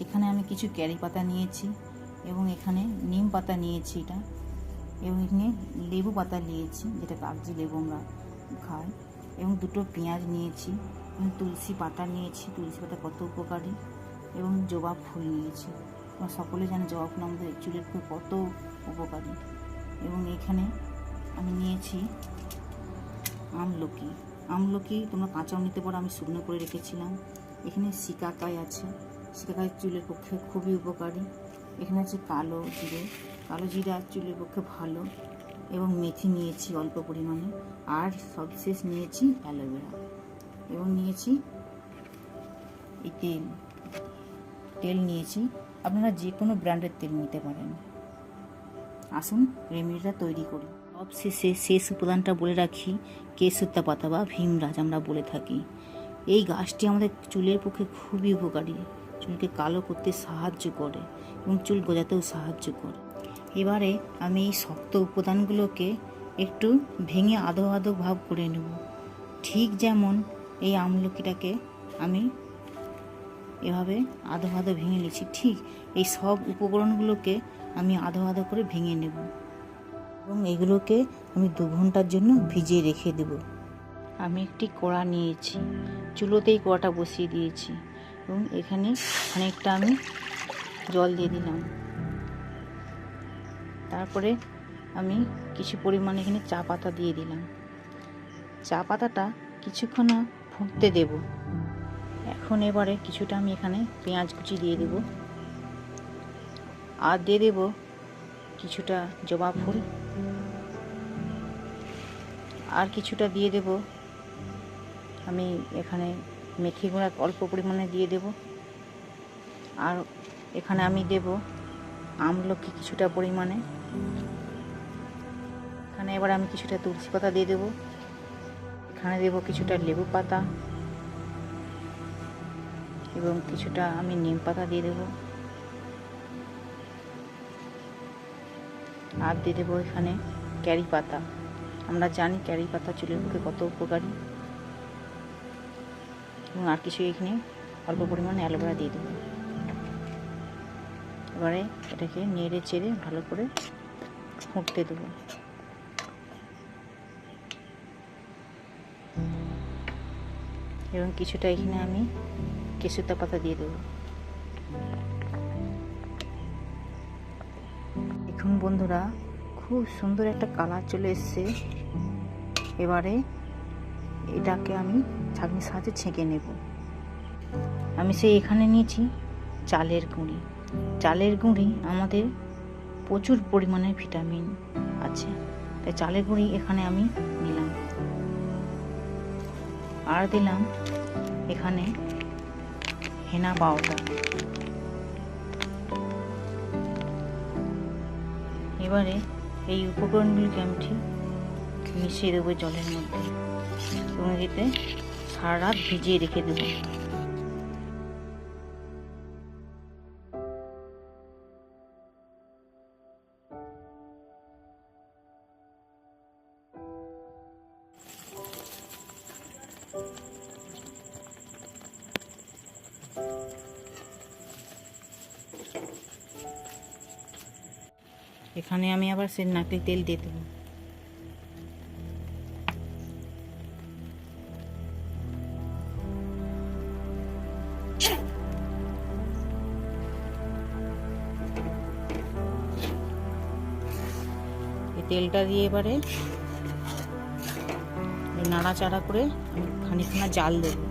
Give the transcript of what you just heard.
এখানে আমি কিছু ক্যারি পাতা নিয়েছি এবং এখানে নিম পাতা নিয়েছি এটা এবং এখানে লেবু পাতা নিয়েছি, যেটা কাগজি লেবু আমরা খাই। এবং দুটো পেঁয়াজ নিয়েছি এবং তুলসী পাতা নিয়েছি, তুলসী পাতা কত উপকারী। এবং জবা ফুল নিয়েছি। আমরা সকলে জানি জবা ফুল আমাদের চুলের পক্ষে কত উপকারী। এবং এখানে আমি নিয়েছি আমলকি। আমলকি তোমরা কাঁচাও নিতে পারো, আমি শুকনো করে রেখেছিলাম। এখানে শিকাকাই আছে। শিকাকাই চুলের পক্ষে খুবই উপকারী। এখানে আছে কালো জিরে। কালো জিরা চুলের পক্ষে ভালো। এবং মেথি নিয়েছি অল্প পরিমাণে। আর সবশেষ নিয়েছি অ্যালোভেরা। এবং নিয়েছি এই তেল। তেল নিয়েছি। আপনারা যে কোনো ব্র্যান্ডের তেল নিতে পারেন। আসুন রেমেডিটা তৈরি করি। সব শেষে শেষ উপাদানটা বলে রাখি কেশুত্তা পাতা বা ভীমরাজ আমরা বলে থাকি। এই গাছটি আমাদের চুলের পক্ষে খুবই উপকারী। চুলকে কালো করতে সাহায্য করে এবং চুল গজাতেও সাহায্য করে। এবারে আমি এই শক্ত উপাদানগুলোকে একটু ভেঙে আধো আধো ভাব করে নেব। ঠিক যেমন এই আমলকিটাকে আমি এভাবে আধো আধো ভেঙে নিয়েছি, ঠিক এই সব উপকরণগুলোকে আমি আধো আধো করে ভেঙে নেব এবং এগুলোকে আমি দু ঘণ্টার জন্য ভিজিয়ে রেখে দেব। আমি একটি কড়া নিয়েছি, চুলোতেই কড়াটা বসিয়ে দিয়েছি। এবং এখানে অনেকটা আমি জল দিয়ে দিলাম। তারপরে আমি কিছু পরিমাণে এখানে চা পাতা দিয়ে দিলাম। চা পাতাটা কিছুক্ষণ ফুটতে দেব। এখন এবারে কিছুটা আমি এখানে পেঁয়াজ কুচি দিয়ে দেব। আর দিয়ে দেব কিছুটা জবা ফুল। আর কিছুটা দিয়ে দেব আমি এখানে মেথি গুঁড়া অল্প পরিমাণে দিয়ে দেব। আর এখানে আমি দেব আমলকি কিছুটা পরিমাণে। এখানে এবার আমি কিছুটা তুলসী পাতা দিয়ে দেব। এখানে দেব কিছুটা লেবু পাতা এবং কিছুটা আমি নিম পাতা দিয়ে দেব। আর দিয়ে দেবো এখানে ক্যারি পাতা। আমরা জানি ক্যারি পাতা চুলের পক্ষে কত উপকারী। এবং আর কিছু এখানে অল্প পরিমাণে অ্যালোভেরা দিয়ে দেবো। এবারে এটাকে নেড়ে চেড়ে ভালো করে ফুটতে দেবো। এবং কিছুটা এখানে আমি কেশুতা পাতা দিয়ে দেবো। এখন বন্ধুরা, খুব সুন্দর একটা কালার চলে এসছে। এবারে এটাকে আমি ছাঁকনির সাহায্যে ছেঁকে নেব। আমি সেই এখানে নিয়েছি চালের গুঁড়ি। চালের গুঁড়ি আমাদের প্রচুর পরিমাণে ভিটামিন আছে। তাই চালের গুঁড়ি এখানে আমি নিলাম। আর দিলাম এখানে হেনা পাউডার। এবারে এই উপকরণগুলিকে আমি ঠিক মিশিয়ে দেবো জলের মধ্যে। এবং এতে সারা রাত ভিজিয়ে রেখে দেবো। এখানে আমি আবার সে নারকেল তেল দিয়ে দেবো। তেলটা দিয়ে এবারে নাড়াচাড়া করে আমি খানিকখানা জাল দেবো।